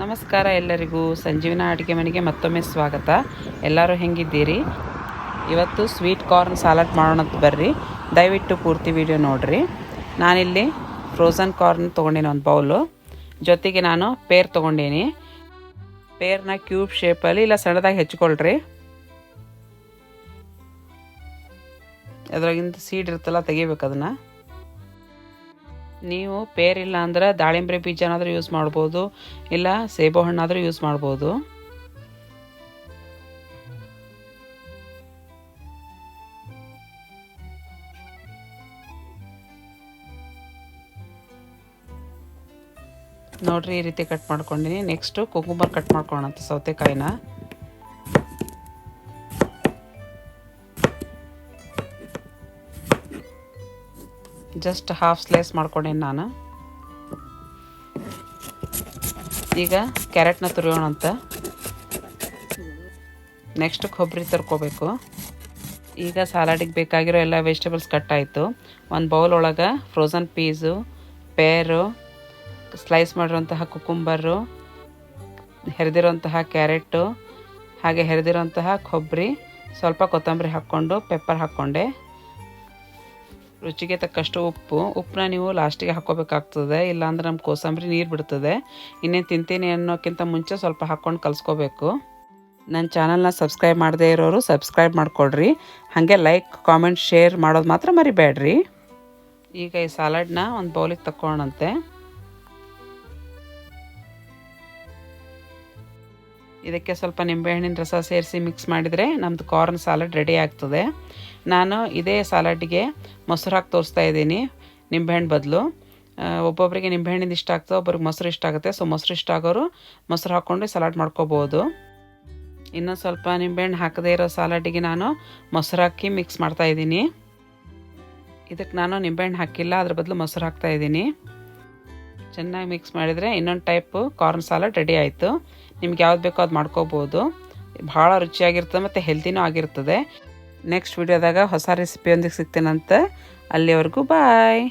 ನಮಸ್ಕಾರ ಎಲ್ಲರಿಗೂ. ಸಂಜೀವಿನ ಅಡುಗೆ ಮನೆಗೆ ಮತ್ತೊಮ್ಮೆ ಸ್ವಾಗತ. ಎಲ್ಲರೂ ಹೆಂಗಿದ್ದೀರಿ? ಇವತ್ತು ಸ್ವೀಟ್ ಕಾರ್ನ್ ಸಾಲಡ್ ಮಾಡೋಣ ಅಂತ ಬರ್ರಿ. ದಯವಿಟ್ಟು ಪೂರ್ತಿ ವಿಡಿಯೋ ನೋಡಿರಿ. ನಾನಿಲ್ಲಿ ಫ್ರೋಝನ್ ಕಾರ್ನ್ ತೊಗೊಂಡೀನಿ ಒಂದು ಬೌಲು ಜೊತೆಗೆ ನಾನು ಪೇರ್ ತೊಗೊಂಡೀನಿ. ಪೇರ್ನ ಕ್ಯೂಬ್ ಶೇಪಲ್ಲಿ ಇಲ್ಲ ಸಣ್ಣದಾಗಿ ಹೆಚ್ಕೊಳ್ರಿ. ಅದ್ರಾಗಿಂದ ಸೀಡ್ ಇರುತ್ತಲ್ಲ, ತೆಗಿಬೇಕು ಅದನ್ನು. ನೀವು ಪೇರ್ ಇಲ್ಲ ಅಂದ್ರೆ ದಾಳಿಂಬೆ ಬೀಜನಾದರೂ ಯೂಸ್ ಮಾಡ್ಬೋದು, ಇಲ್ಲ ಸೇಬು ಹಣ್ಣಾದರೂ ಯೂಸ್ ಮಾಡ್ಬೋದು. ನೋಡ್ರಿ ಈ ರೀತಿ ಕಟ್ ಮಾಡ್ಕೊಂಡಿನಿ. ನೆಕ್ಸ್ಟು ಕುಕುಂಬರ್ ಕಟ್ ಮಾಡ್ಕೊಳಂತ ಸೌತೆಕಾಯಿನ. ಜಸ್ಟ್ ಹಾಫ್ ಸ್ಲೈಸ್ ಮಾಡ್ಕೊಂಡೇನಿ ನಾನು. ಈಗ ಕ್ಯಾರೆಟ್ನ ತುರಿಯೋಣ ಅಂತ. ನೆಕ್ಸ್ಟ್ ಕೊಬ್ಬರಿ ತರ್ಕೋಬೇಕು. ಈಗ ಸಲಾಡಿಗೆ ಬೇಕಾಗಿರೋ ಎಲ್ಲ ವೆಜಿಟೇಬಲ್ಸ್ ಕಟ್ ಆಯಿತು. ಒಂದು ಬೌಲ್ ಒಳಗೆ ಫ್ರೋಝನ್ ಪೀಸು ಪೇರು ಸ್ಲೈಸ್ ಮಾಡಿರೋಂತಹ ಕುಕುಂಬರು ಹೆರೆದಿರೋಂತಹ ಕ್ಯಾರೆಟು, ಹಾಗೆ ಹೆರಿದಿರೋಂತಹ ಕೊಬ್ಬರಿ, ಸ್ವಲ್ಪ ಕೊತ್ತಂಬರಿ ಹಾಕ್ಕೊಂಡು ಪೆಪ್ಪರ್ ಹಾಕ್ಕೊಂಡೆ. ರುಚಿಗೆ ತಕ್ಕಷ್ಟು ಉಪ್ಪು. ಉಪ್ಪನ್ನ ನೀವು ಲಾಸ್ಟಿಗೆ ಹಾಕ್ಕೋಬೇಕಾಗ್ತದೆ. ಇಲ್ಲಾಂದ್ರೆ ನಮ್ಮ ಕೋಸಂಬರಿ ನೀರು ಬಿಡ್ತದೆ. ಇನ್ನೇನು ತಿಂತೀನಿ ಅನ್ನೋಕ್ಕಿಂತ ಮುಂಚೆ ಸ್ವಲ್ಪ ಹಾಕ್ಕೊಂಡು ಕಲಿಸ್ಕೋಬೇಕು. ನನ್ನ ಚಾನಲ್ನ ಸಬ್ಸ್ಕ್ರೈಬ್ ಮಾಡದೇ ಇರೋರು ಸಬ್ಸ್ಕ್ರೈಬ್ ಮಾಡಿಕೊಡ್ರಿ. ಹಾಗೆ ಲೈಕ್, ಕಾಮೆಂಟ್, ಶೇರ್ ಮಾಡೋದು ಮಾತ್ರ ಮರಿಬೇಡ್ರಿ. ಈಗ ಈ ಸಾಲಡ್ನ ಒಂದು ಬೌಲಿಗೆ ತಕ್ಕೊಳ್ಳೋಣಂತೆ ಇದಕ್ಕೆ ಸ್ವಲ್ಪ ನಿಂಬೆಹಣ್ಣಿನ ರಸ ಸೇರಿಸಿ ಮಿಕ್ಸ್ ಮಾಡಿದರೆ ನಮ್ಮದು ಕಾರ್ನ್ ಸಾಲಡ್ ರೆಡಿ ಆಗ್ತದೆ. ನಾನು ಇದೇ ಸಾಲಡ್ಗೆ ಮೊಸರು ಹಾಕಿ ತೋರಿಸ್ತಾ ಇದ್ದೀನಿ, ನಿಂಬೆಹಣ್ಣು ಬದಲು. ಒಬ್ಬೊಬ್ಬರಿಗೆ ನಿಂಬೆಹಣ್ಣಿಂದ ಇಷ್ಟ ಆಗ್ತದೆ, ಒಬ್ಬರಿಗೆ ಮೊಸರು ಇಷ್ಟ ಆಗುತ್ತೆ. ಸೊ ಮೊಸರು ಇಷ್ಟ ಆಗೋರು ಮೊಸರು ಹಾಕ್ಕೊಂಡು ಸಲಾಡ್ ಮಾಡ್ಕೋಬೋದು. ಇನ್ನೂ ಸ್ವಲ್ಪ ನಿಂಬೆಹಣ್ಣು ಹಾಕದೇ ಇರೋ ಸಾಲಡ್ಗೆ ನಾನು ಮೊಸರು ಹಾಕಿ ಮಿಕ್ಸ್ ಮಾಡ್ತಾ ಇದ್ದೀನಿ. ಇದಕ್ಕೆ ನಾನು ನಿಂಬೆಹಣ್ಣು ಹಾಕಿಲ್ಲ, ಅದ್ರ ಬದಲು ಮೊಸರು ಹಾಕ್ತಾ ಇದ್ದೀನಿ. ಚೆನ್ನಾಗಿ ಮಿಕ್ಸ್ ಮಾಡಿದರೆ ಇನ್ನೊಂದು ಟೈಪು ಕಾರ್ನ್ ಸಾಲಡ್ ರೆಡಿ ಆಯಿತು. ನಿಮ್ಗೆ ಯಾವ್ದು ಬೇಕೋ ಅದು ಮಾಡ್ಕೋಬೋದು. ಭಾಳ ರುಚಿಯಾಗಿರ್ತದೆ ಮತ್ತು ಹೆಲ್ತಿನೂ ಆಗಿರ್ತದೆ. ನೆಕ್ಸ್ಟ್ ವಿಡಿಯೋದಾಗ ಹೊಸ ರೆಸಿಪಿಯೊಂದಿಗೆ ಸಿಗ್ತೇನಂತ ಅಲ್ಲಿವರೆಗೂ ಬಾಯ್